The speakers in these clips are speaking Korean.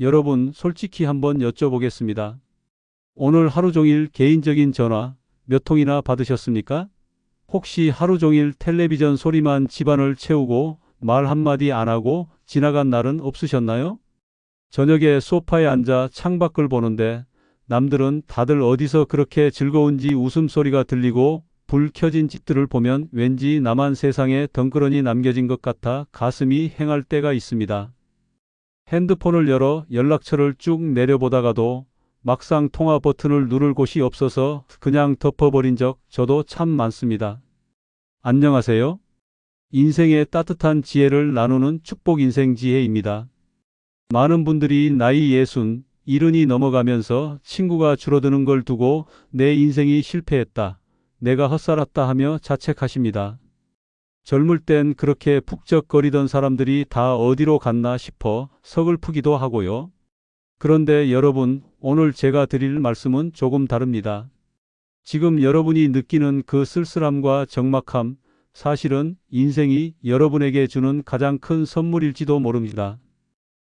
여러분, 솔직히 한번 여쭤보겠습니다. 오늘 하루 종일 개인적인 전화 몇 통이나 받으셨습니까? 혹시 하루 종일 텔레비전 소리만 집안을 채우고 말 한마디 안 하고 지나간 날은 없으셨나요? 저녁에 소파에 앉아 창밖을 보는데 남들은 다들 어디서 그렇게 즐거운지 웃음소리가 들리고 불 켜진 집들을 보면 왠지 나만 세상에 덩그러니 남겨진 것 같아 가슴이 행할 때가 있습니다. 핸드폰을 열어 연락처를 쭉 내려보다가도 막상 통화 버튼을 누를 곳이 없어서 그냥 덮어버린 적 저도 참 많습니다. 안녕하세요. 인생의 따뜻한 지혜를 나누는 축복 인생 지혜입니다. 많은 분들이 나이 예순, 이른이 넘어가면서 친구가 줄어드는 걸 두고 내 인생이 실패했다. 내가 헛살았다 하며 자책하십니다. 젊을 땐 그렇게 북적거리던 사람들이 다 어디로 갔나 싶어 서글프기도 하고요. 그런데 여러분, 오늘 제가 드릴 말씀은 조금 다릅니다. 지금 여러분이 느끼는 그 쓸쓸함과 적막함, 사실은 인생이 여러분에게 주는 가장 큰 선물일지도 모릅니다.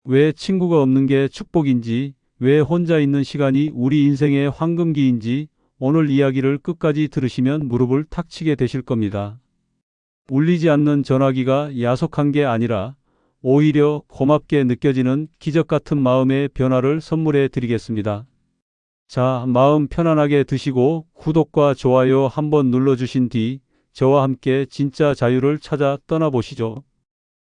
왜 친구가 없는 게 축복인지, 왜 혼자 있는 시간이 우리 인생의 황금기인지 오늘 이야기를 끝까지 들으시면 무릎을 탁 치게 되실 겁니다. 울리지 않는 전화기가 야속한 게 아니라 오히려 고맙게 느껴지는 기적 같은 마음의 변화를 선물해 드리겠습니다. 자, 마음 편안하게 드시고 구독과 좋아요 한번 눌러주신 뒤 저와 함께 진짜 자유를 찾아 떠나보시죠.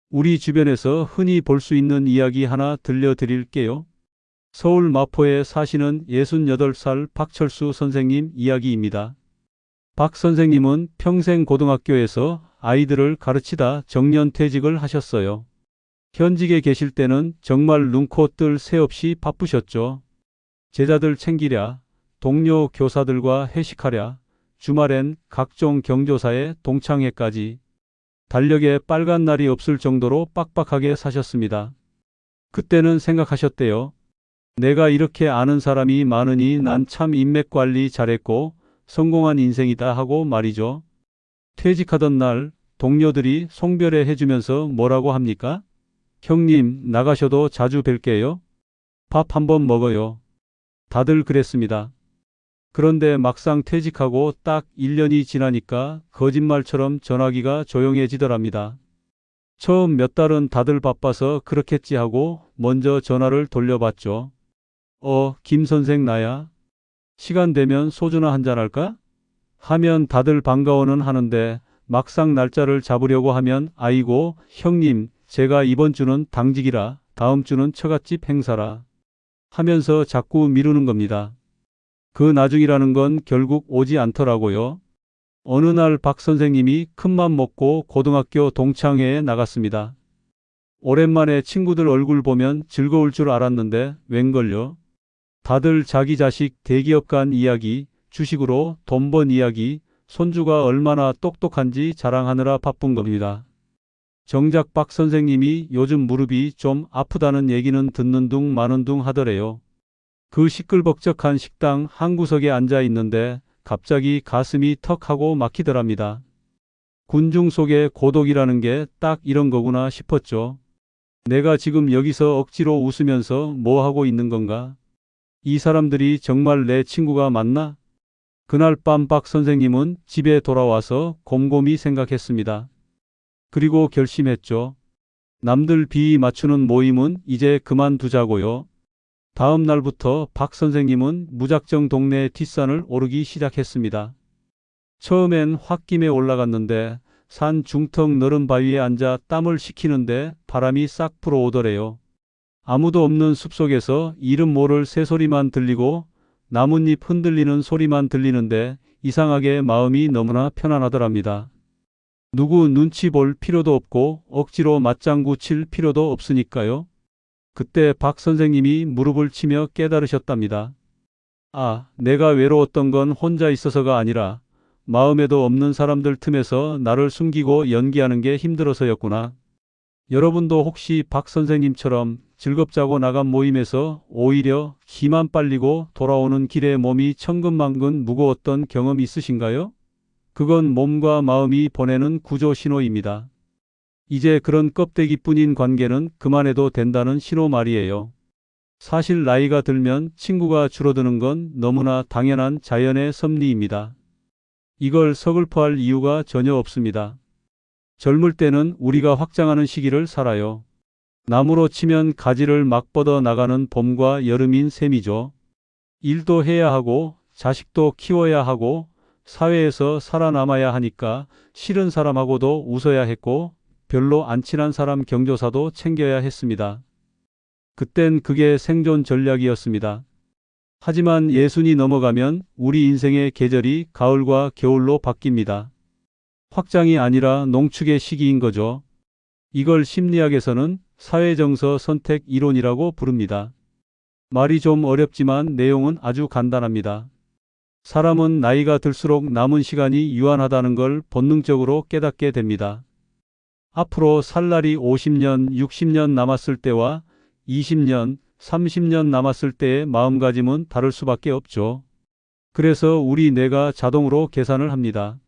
우리 주변에서 흔히 볼 수 있는 이야기 하나 들려드릴게요. 서울 마포에 사시는 68살 박철수 선생님 이야기입니다. 박 선생님은 평생 고등학교에서 아이들을 가르치다 정년퇴직을 하셨어요. 현직에 계실 때는 정말 눈코 뜰 새 없이 바쁘셨죠. 제자들 챙기랴, 동료 교사들과 회식하랴, 주말엔 각종 경조사에 동창회까지 달력에 빨간 날이 없을 정도로 빡빡하게 사셨습니다. 그때는 생각하셨대요. 내가 이렇게 아는 사람이 많으니 난 참 인맥 관리 잘했고 성공한 인생이다 하고 말이죠. 퇴직하던 날 동료들이 송별회 해주면서 뭐라고 합니까? 형님, 나가셔도 자주 뵐게요. 밥 한번 먹어요. 다들 그랬습니다. 그런데 막상 퇴직하고 딱 1년이 지나니까 거짓말처럼 전화기가 조용해지더랍니다. 처음 몇 달은 다들 바빠서 그렇겠지 하고 먼저 전화를 돌려봤죠. 어, 김 선생 나야. 시간 되면 소주나 한잔 할까? 하면 다들 반가워는 하는데 막상 날짜를 잡으려고 하면 아이고, 형님, 제가 이번 주는 당직이라 다음 주는 처갓집 행사라 하면서 자꾸 미루는 겁니다. 그 나중이라는 건 결국 오지 않더라고요. 어느 날 박 선생님이 큰맘 먹고 고등학교 동창회에 나갔습니다. 오랜만에 친구들 얼굴 보면 즐거울 줄 알았는데 웬걸요? 다들 자기 자식 대기업 간 이야기, 주식으로 돈 번 이야기, 손주가 얼마나 똑똑한지 자랑하느라 바쁜 겁니다. 정작 박 선생님이 요즘 무릎이 좀 아프다는 얘기는 듣는 둥 마는 둥 하더래요. 그 시끌벅적한 식당 한 구석에 앉아 있는데 갑자기 가슴이 턱 하고 막히더랍니다. 군중 속의 고독이라는 게 딱 이런 거구나 싶었죠. 내가 지금 여기서 억지로 웃으면서 뭐 하고 있는 건가? 이 사람들이 정말 내 친구가 맞나? 그날 밤 박 선생님은 집에 돌아와서 곰곰이 생각했습니다. 그리고 결심했죠. 남들 비위 맞추는 모임은 이제 그만두자고요. 다음 날부터 박 선생님은 무작정 동네 뒷산을 오르기 시작했습니다. 처음엔 홧김에 올라갔는데 산 중턱 너른 바위에 앉아 땀을 식히는데 바람이 싹 불어오더래요. 아무도 없는 숲속에서 이름 모를 새소리만 들리고 나뭇잎 흔들리는 소리만 들리는데 이상하게 마음이 너무나 편안하더랍니다. 누구 눈치 볼 필요도 없고 억지로 맞장구 칠 필요도 없으니까요. 그때 박 선생님이 무릎을 치며 깨달으셨답니다. 아, 내가 외로웠던 건 혼자 있어서가 아니라 마음에도 없는 사람들 틈에서 나를 숨기고 연기하는 게 힘들어서였구나. 여러분도 혹시 박 선생님처럼 즐겁자고 나간 모임에서 오히려 기만 빨리고 돌아오는 길에 몸이 천근만근 무거웠던 경험 있으신가요? 그건 몸과 마음이 보내는 구조 신호입니다. 이제 그런 껍데기뿐인 관계는 그만해도 된다는 신호 말이에요. 사실 나이가 들면 친구가 줄어드는 건 너무나 당연한 자연의 섭리입니다. 이걸 서글퍼할 이유가 전혀 없습니다. 젊을 때는 우리가 확장하는 시기를 살아요. 나무로 치면 가지를 막 뻗어 나가는 봄과 여름인 셈이죠. 일도 해야 하고 자식도 키워야 하고 사회에서 살아남아야 하니까 싫은 사람하고도 웃어야 했고 별로 안 친한 사람 경조사도 챙겨야 했습니다. 그땐 그게 생존 전략이었습니다. 하지만 예순이 넘어가면 우리 인생의 계절이 가을과 겨울로 바뀝니다. 확장이 아니라 농축의 시기인 거죠. 이걸 심리학에서는 사회정서 선택 이론이라고 부릅니다. 말이 좀 어렵지만 내용은 아주 간단합니다. 사람은 나이가 들수록 남은 시간이 유한하다는 걸 본능적으로 깨닫게 됩니다. 앞으로 살 날이 50년, 60년 남았을 때와 20년, 30년 남았을 때의 마음가짐은 다를 수밖에 없죠. 그래서 우리 뇌가 자동으로 계산을 합니다.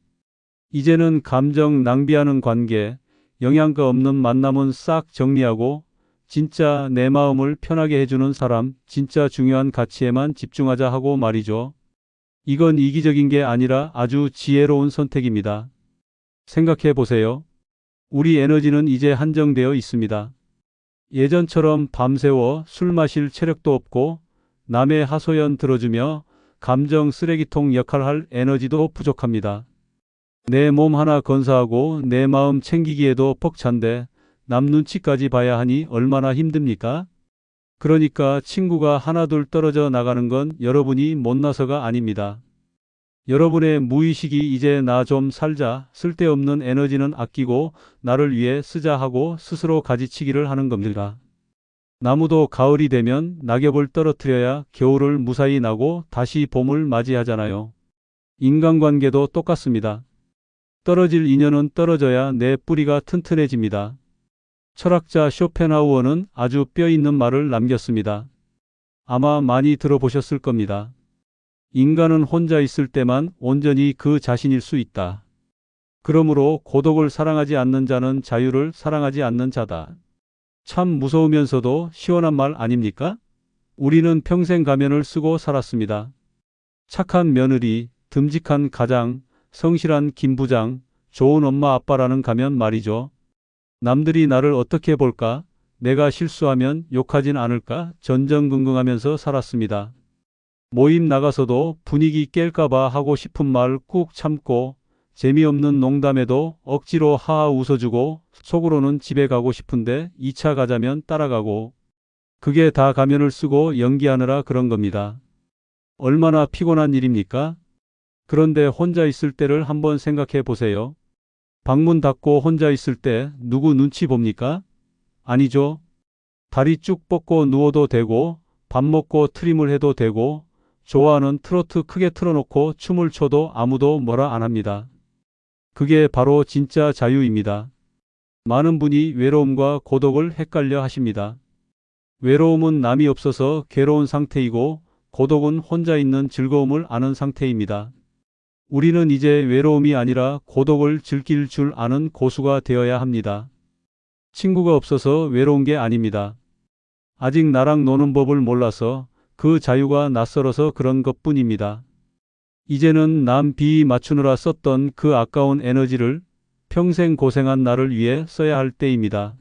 이제는 감정 낭비하는 관계, 영양가 없는 만남은 싹 정리하고 진짜 내 마음을 편하게 해주는 사람, 진짜 중요한 가치에만 집중하자 하고 말이죠. 이건 이기적인 게 아니라 아주 지혜로운 선택입니다. 생각해 보세요. 우리 에너지는 이제 한정되어 있습니다. 예전처럼 밤새워 술 마실 체력도 없고 남의 하소연 들어주며 감정 쓰레기통 역할할 에너지도 부족합니다. 내 몸 하나 건사하고 내 마음 챙기기에도 벅찬데 남 눈치까지 봐야 하니 얼마나 힘듭니까? 그러니까 친구가 하나둘 떨어져 나가는 건 여러분이 못나서가 아닙니다. 여러분의 무의식이 이제 나 좀 살자, 쓸데없는 에너지는 아끼고 나를 위해 쓰자 하고 스스로 가지치기를 하는 겁니다. 나무도 가을이 되면 낙엽을 떨어뜨려야 겨울을 무사히 나고 다시 봄을 맞이하잖아요. 인간관계도 똑같습니다. 떨어질 인연은 떨어져야 내 뿌리가 튼튼해집니다. 철학자 쇼펜하우어는 아주 뼈 있는 말을 남겼습니다. 아마 많이 들어보셨을 겁니다. 인간은 혼자 있을 때만 온전히 그 자신일 수 있다. 그러므로 고독을 사랑하지 않는 자는 자유를 사랑하지 않는 자다. 참 무서우면서도 시원한 말 아닙니까? 우리는 평생 가면을 쓰고 살았습니다. 착한 며느리, 듬직한 가장, 성실한 김 부장, 좋은 엄마 아빠라는 가면 말이죠. 남들이 나를 어떻게 볼까? 내가 실수하면 욕하진 않을까? 전전긍긍하면서 살았습니다. 모임 나가서도 분위기 깰까봐 하고 싶은 말 꾹 참고 재미없는 농담에도 억지로 하하 웃어주고 속으로는 집에 가고 싶은데 2차 가자면 따라가고 그게 다 가면을 쓰고 연기하느라 그런 겁니다. 얼마나 피곤한 일입니까? 그런데 혼자 있을 때를 한번 생각해 보세요. 방문 닫고 혼자 있을 때 누구 눈치 봅니까? 아니죠. 다리 쭉 뻗고 누워도 되고 밥 먹고 트림을 해도 되고 좋아하는 트로트 크게 틀어놓고 춤을 춰도 아무도 뭐라 안 합니다. 그게 바로 진짜 자유입니다. 많은 분이 외로움과 고독을 헷갈려 하십니다. 외로움은 남이 없어서 괴로운 상태이고 고독은 혼자 있는 즐거움을 아는 상태입니다. 우리는 이제 외로움이 아니라 고독을 즐길 줄 아는 고수가 되어야 합니다. 친구가 없어서 외로운 게 아닙니다. 아직 나랑 노는 법을 몰라서 그 자유가 낯설어서 그런 것 뿐입니다. 이제는 남 비 맞추느라 썼던 그 아까운 에너지를 평생 고생한 나를 위해 써야 할 때입니다.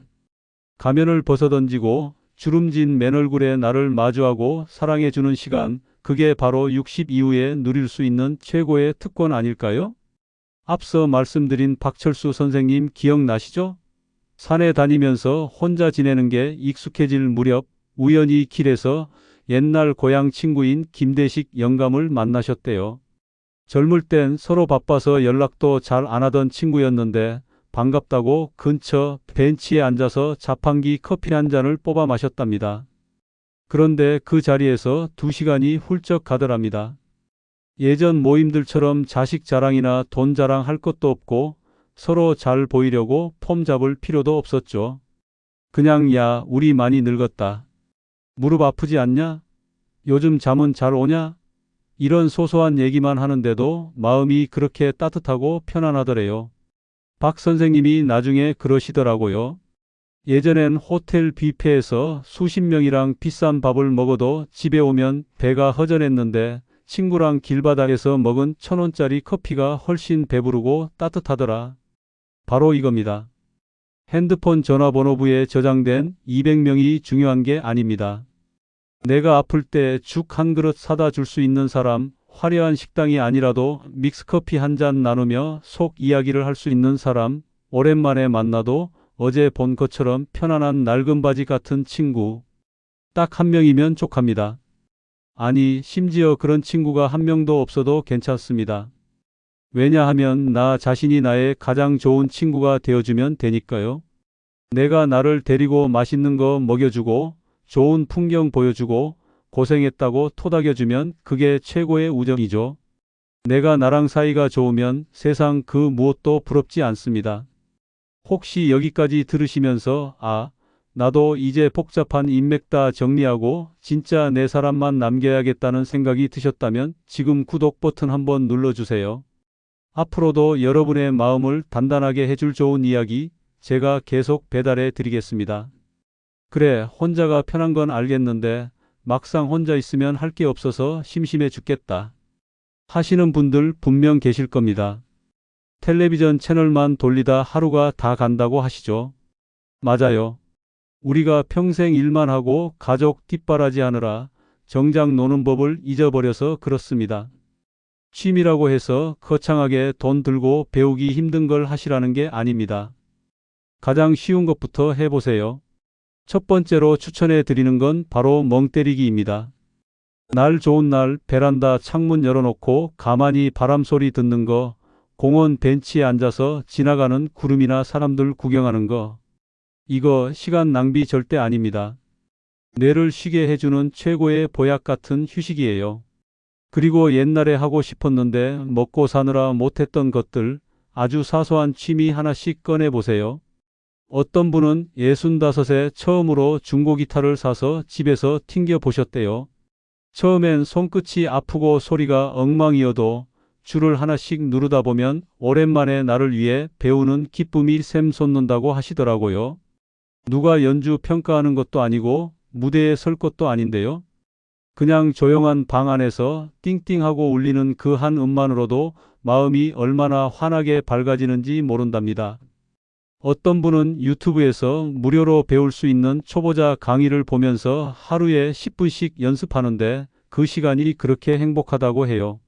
가면을 벗어던지고 주름진 맨 얼굴에 나를 마주하고 사랑해주는 시간, 그게 바로 60 이후에 누릴 수 있는 최고의 특권 아닐까요? 앞서 말씀드린 박철수 선생님 기억나시죠? 산에 다니면서 혼자 지내는 게 익숙해질 무렵 우연히 길에서 옛날 고향 친구인 김대식 영감을 만나셨대요. 젊을 땐 서로 바빠서 연락도 잘 안 하던 친구였는데 반갑다고 근처 벤치에 앉아서 자판기 커피 한 잔을 뽑아 마셨답니다. 그런데 그 자리에서 두 시간이 훌쩍 가더랍니다. 예전 모임들처럼 자식 자랑이나 돈 자랑 할 것도 없고 서로 잘 보이려고 폼 잡을 필요도 없었죠. 그냥 야, 우리 많이 늙었다. 무릎 아프지 않냐? 요즘 잠은 잘 오냐? 이런 소소한 얘기만 하는데도 마음이 그렇게 따뜻하고 편안하더래요. 박 선생님이 나중에 그러시더라고요. 예전엔 호텔 뷔페에서 수십 명이랑 비싼 밥을 먹어도 집에 오면 배가 허전했는데 친구랑 길바닥에서 먹은 천 원짜리 커피가 훨씬 배부르고 따뜻하더라. 바로 이겁니다. 핸드폰 전화번호부에 저장된 200명이 중요한 게 아닙니다. 내가 아플 때 죽 한 그릇 사다 줄 수 있는 사람, 화려한 식당이 아니라도 믹스커피 한 잔 나누며 속 이야기를 할 수 있는 사람, 오랜만에 만나도 어제 본 것처럼 편안한 낡은 바지 같은 친구. 딱 한 명이면 족합니다. 아니, 심지어 그런 친구가 한 명도 없어도 괜찮습니다. 왜냐하면 나 자신이 나의 가장 좋은 친구가 되어주면 되니까요. 내가 나를 데리고 맛있는 거 먹여주고 좋은 풍경 보여주고 고생했다고 토닥여주면 그게 최고의 우정이죠. 내가 나랑 사이가 좋으면 세상 그 무엇도 부럽지 않습니다. 혹시 여기까지 들으시면서 아, 나도 이제 복잡한 인맥 다 정리하고 진짜 내 사람만 남겨야겠다는 생각이 드셨다면 지금 구독 버튼 한번 눌러주세요. 앞으로도 여러분의 마음을 단단하게 해줄 좋은 이야기 제가 계속 배달해 드리겠습니다. 그래, 혼자가 편한 건 알겠는데 막상 혼자 있으면 할 게 없어서 심심해 죽겠다. 하시는 분들 분명 계실 겁니다. 텔레비전 채널만 돌리다 하루가 다 간다고 하시죠. 맞아요. 우리가 평생 일만 하고 가족 뒷바라지 하느라 정작 노는 법을 잊어버려서 그렇습니다. 취미라고 해서 거창하게 돈 들고 배우기 힘든 걸 하시라는 게 아닙니다. 가장 쉬운 것부터 해보세요. 첫 번째로 추천해 드리는 건 바로 멍 때리기입니다. 날 좋은 날 베란다 창문 열어놓고 가만히 바람 소리 듣는 거, 공원 벤치에 앉아서 지나가는 구름이나 사람들 구경하는 거. 이거 시간 낭비 절대 아닙니다. 뇌를 쉬게 해주는 최고의 보약 같은 휴식이에요. 그리고 옛날에 하고 싶었는데 먹고 사느라 못했던 것들 아주 사소한 취미 하나씩 꺼내보세요. 어떤 분은 65에 처음으로 중고 기타를 사서 집에서 튕겨 보셨대요. 처음엔 손끝이 아프고 소리가 엉망이어도 줄을 하나씩 누르다 보면 오랜만에 나를 위해 배우는 기쁨이 샘솟는다고 하시더라고요. 누가 연주 평가하는 것도 아니고 무대에 설 것도 아닌데요. 그냥 조용한 방 안에서 띵띵하고 울리는 그 한 음만으로도 마음이 얼마나 환하게 밝아지는지 모른답니다. 어떤 분은 유튜브에서 무료로 배울 수 있는 초보자 강의를 보면서 하루에 10분씩 연습하는데 그 시간이 그렇게 행복하다고 해요.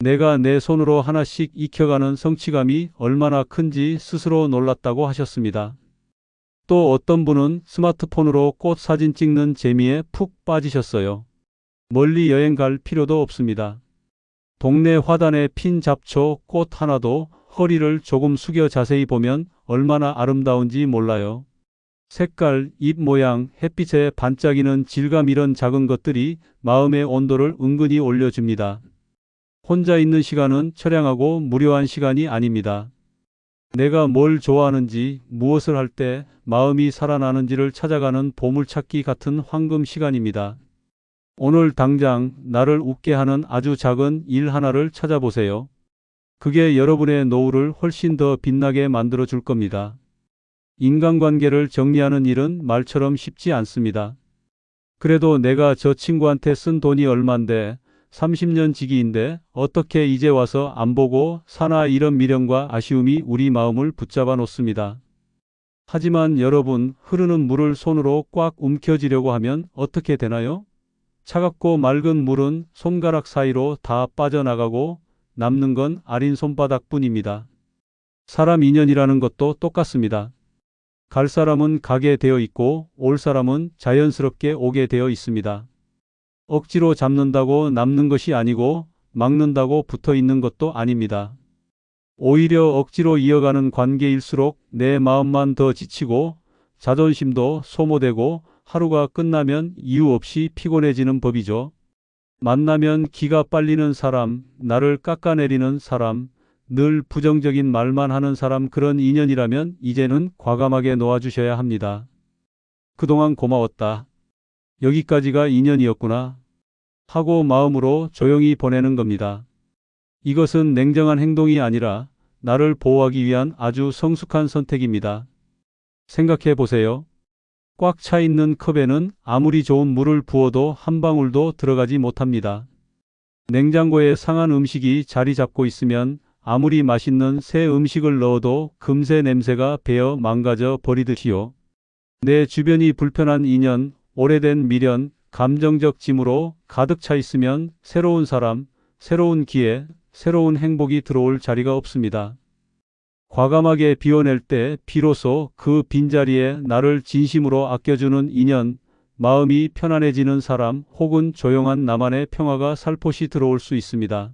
내가 내 손으로 하나씩 익혀가는 성취감이 얼마나 큰지 스스로 놀랐다고 하셨습니다. 또 어떤 분은 스마트폰으로 꽃 사진 찍는 재미에 푹 빠지셨어요. 멀리 여행 갈 필요도 없습니다. 동네 화단에 핀 잡초 꽃 하나도 허리를 조금 숙여 자세히 보면 얼마나 아름다운지 몰라요. 색깔, 잎 모양, 햇빛에 반짝이는 질감 이런 작은 것들이 마음의 온도를 은근히 올려줍니다. 혼자 있는 시간은 처량하고 무료한 시간이 아닙니다. 내가 뭘 좋아하는지, 무엇을 할 때 마음이 살아나는지를 찾아가는 보물찾기 같은 황금 시간입니다. 오늘 당장 나를 웃게 하는 아주 작은 일 하나를 찾아보세요. 그게 여러분의 노후를 훨씬 더 빛나게 만들어 줄 겁니다. 인간관계를 정리하는 일은 말처럼 쉽지 않습니다. 그래도 내가 저 친구한테 쓴 돈이 얼만데 30년 지기인데 어떻게 이제 와서 안 보고 사나 이런 미련과 아쉬움이 우리 마음을 붙잡아 놓습니다. 하지만 여러분 흐르는 물을 손으로 꽉 움켜쥐려고 하면 어떻게 되나요? 차갑고 맑은 물은 손가락 사이로 다 빠져나가고 남는 건 아린 손바닥뿐입니다. 사람 인연이라는 것도 똑같습니다. 갈 사람은 가게 되어 있고 올 사람은 자연스럽게 오게 되어 있습니다. 억지로 잡는다고 남는 것이 아니고 막는다고 붙어 있는 것도 아닙니다. 오히려 억지로 이어가는 관계일수록 내 마음만 더 지치고 자존심도 소모되고 하루가 끝나면 이유 없이 피곤해지는 법이죠. 만나면 기가 빨리는 사람, 나를 깎아내리는 사람, 늘 부정적인 말만 하는 사람 그런 인연이라면 이제는 과감하게 놓아주셔야 합니다. 그동안 고마웠다. 여기까지가 인연이었구나. 하고 마음으로 조용히 보내는 겁니다. 이것은 냉정한 행동이 아니라 나를 보호하기 위한 아주 성숙한 선택입니다. 생각해 보세요. 꽉 차 있는 컵에는 아무리 좋은 물을 부어도 한 방울도 들어가지 못합니다. 냉장고에 상한 음식이 자리 잡고 있으면 아무리 맛있는 새 음식을 넣어도 금세 냄새가 배어 망가져 버리듯이요. 내 주변이 불편한 인연, 오래된 미련, 감정적 짐으로 가득 차 있으면 새로운 사람, 새로운 기회, 새로운 행복이 들어올 자리가 없습니다. 과감하게 비워낼 때 비로소 그 빈자리에 나를 진심으로 아껴주는 인연, 마음이 편안해지는 사람 혹은 조용한 나만의 평화가 살포시 들어올 수 있습니다.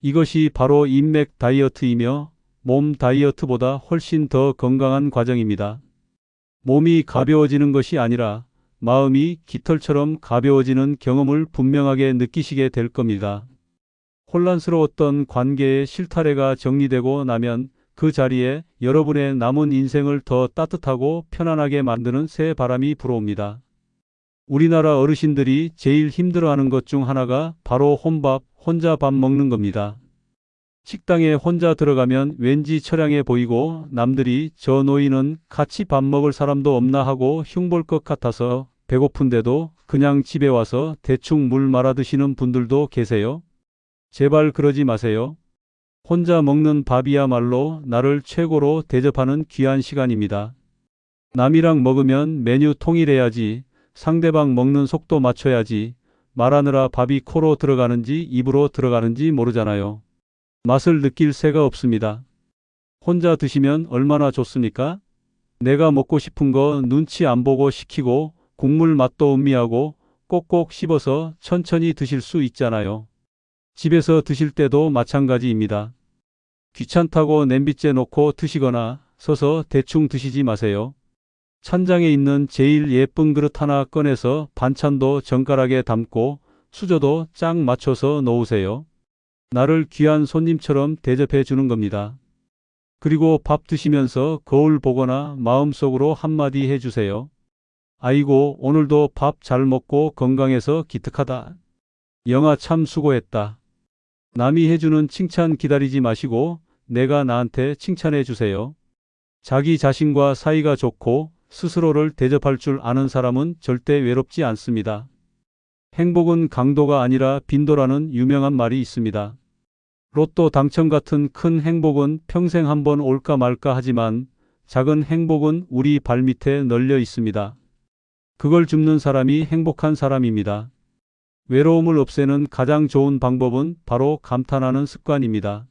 이것이 바로 인맥 다이어트이며 몸 다이어트보다 훨씬 더 건강한 과정입니다. 몸이 가벼워지는 것이 아니라 마음이 깃털처럼 가벼워지는 경험을 분명하게 느끼시게 될 겁니다. 혼란스러웠던 관계의 실타래가 정리되고 나면 그 자리에 여러분의 남은 인생을 더 따뜻하고 편안하게 만드는 새 바람이 불어옵니다. 우리나라 어르신들이 제일 힘들어하는 것 중 하나가 바로 혼밥, 혼자 밥 먹는 겁니다. 식당에 혼자 들어가면 왠지 처량해 보이고 남들이 저 노인은 같이 밥 먹을 사람도 없나 하고 흉볼 것 같아서 배고픈데도 그냥 집에 와서 대충 물 말아 드시는 분들도 계세요. 제발 그러지 마세요. 혼자 먹는 밥이야말로 나를 최고로 대접하는 귀한 시간입니다. 남이랑 먹으면 메뉴 통일해야지, 상대방 먹는 속도 맞춰야지, 말하느라 밥이 코로 들어가는지 입으로 들어가는지 모르잖아요. 맛을 느낄 새가 없습니다. 혼자 드시면 얼마나 좋습니까? 내가 먹고 싶은 거 눈치 안 보고 시키고 국물 맛도 음미하고 꼭꼭 씹어서 천천히 드실 수 있잖아요. 집에서 드실 때도 마찬가지입니다. 귀찮다고 냄비째 놓고 드시거나 서서 대충 드시지 마세요. 찬장에 있는 제일 예쁜 그릇 하나 꺼내서 반찬도 정갈하게 담고 수저도 짝 맞춰서 놓으세요. 나를 귀한 손님처럼 대접해 주는 겁니다. 그리고 밥 드시면서 거울 보거나 마음속으로 한마디 해주세요. 아이고, 오늘도 밥 잘 먹고 건강해서 기특하다. 영아 참 수고했다. 남이 해주는 칭찬 기다리지 마시고 내가 나한테 칭찬해 주세요. 자기 자신과 사이가 좋고 스스로를 대접할 줄 아는 사람은 절대 외롭지 않습니다. 행복은 강도가 아니라 빈도라는 유명한 말이 있습니다. 로또 당첨 같은 큰 행복은 평생 한번 올까 말까 하지만 작은 행복은 우리 발밑에 널려 있습니다. 그걸 줍는 사람이 행복한 사람입니다. 외로움을 없애는 가장 좋은 방법은 바로 감탄하는 습관입니다.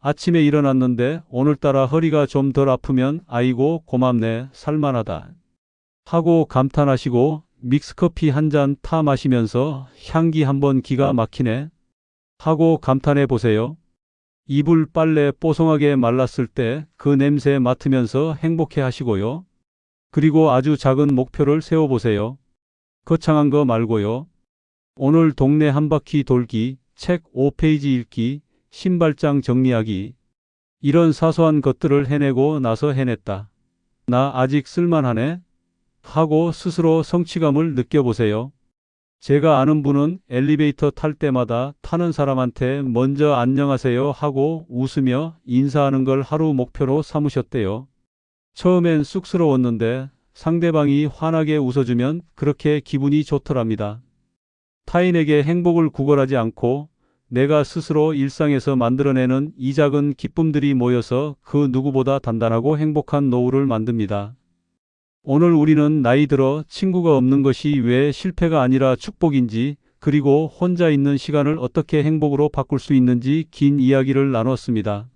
아침에 일어났는데 오늘따라 허리가 좀 덜 아프면 아이고 고맙네 살만하다 하고 감탄하시고 믹스커피 한 잔 타 마시면서 향기 한번 기가 막히네 하고 감탄해 보세요. 이불 빨래 뽀송하게 말랐을 때 그 냄새 맡으면서 행복해 하시고요. 그리고 아주 작은 목표를 세워 보세요. 거창한 거 말고요. 오늘 동네 한 바퀴 돌기, 책 5페이지 읽기, 신발장 정리하기. 이런 사소한 것들을 해내고 나서 해냈다. 나 아직 쓸만하네? 하고 스스로 성취감을 느껴보세요. 제가 아는 분은 엘리베이터 탈 때마다 타는 사람한테 먼저 안녕하세요 하고 웃으며 인사하는 걸 하루 목표로 삼으셨대요. 처음엔 쑥스러웠는데 상대방이 환하게 웃어주면 그렇게 기분이 좋더랍니다. 타인에게 행복을 구걸하지 않고 내가 스스로 일상에서 만들어내는 이 작은 기쁨들이 모여서 그 누구보다 단단하고 행복한 노후를 만듭니다. 오늘 우리는 나이 들어 친구가 없는 것이 왜 실패가 아니라 축복인지 그리고 혼자 있는 시간을 어떻게 행복으로 바꿀 수 있는지 긴 이야기를 나눴습니다.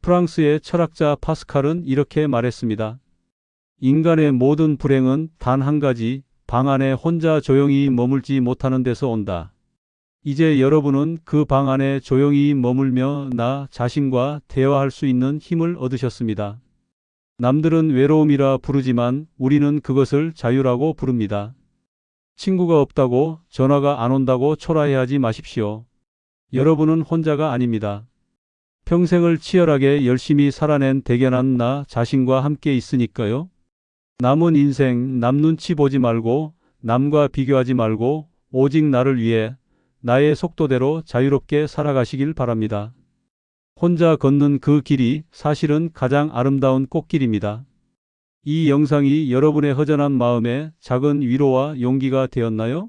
프랑스의 철학자 파스칼은 이렇게 말했습니다. 인간의 모든 불행은 단 한 가지, 방 안에 혼자 조용히 머물지 못하는 데서 온다. 이제 여러분은 그 방 안에 조용히 머물며 나 자신과 대화할 수 있는 힘을 얻으셨습니다. 남들은 외로움이라 부르지만 우리는 그것을 자유라고 부릅니다. 친구가 없다고 전화가 안 온다고 초라해하지 마십시오. 여러분은 혼자가 아닙니다. 평생을 치열하게 열심히 살아낸 대견한 나 자신과 함께 있으니까요. 남은 인생 남 눈치 보지 말고 남과 비교하지 말고 오직 나를 위해 나의 속도대로 자유롭게 살아가시길 바랍니다. 혼자 걷는 그 길이 사실은 가장 아름다운 꽃길입니다. 이 영상이 여러분의 허전한 마음에 작은 위로와 용기가 되었나요?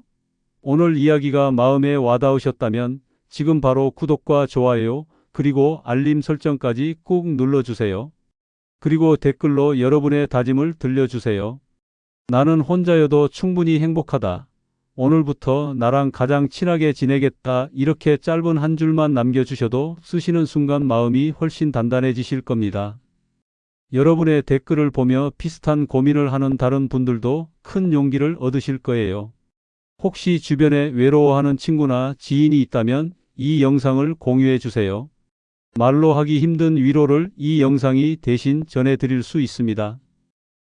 오늘 이야기가 마음에 와닿으셨다면 지금 바로 구독과 좋아요, 그리고 알림 설정까지 꾹 눌러주세요. 그리고 댓글로 여러분의 다짐을 들려주세요. 나는 혼자여도 충분히 행복하다. 오늘부터 나랑 가장 친하게 지내겠다. 이렇게 짧은 한 줄만 남겨주셔도 쓰시는 순간 마음이 훨씬 단단해지실 겁니다. 여러분의 댓글을 보며 비슷한 고민을 하는 다른 분들도 큰 용기를 얻으실 거예요. 혹시 주변에 외로워하는 친구나 지인이 있다면 이 영상을 공유해 주세요. 말로 하기 힘든 위로를 이 영상이 대신 전해드릴 수 있습니다.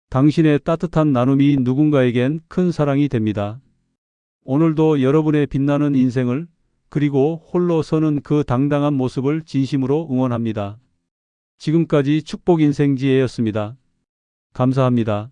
당신의 따뜻한 나눔이 누군가에겐 큰 사랑이 됩니다. 오늘도 여러분의 빛나는 인생을 그리고 홀로 서는 그 당당한 모습을 진심으로 응원합니다. 지금까지 축복 인생지혜였습니다. 감사합니다.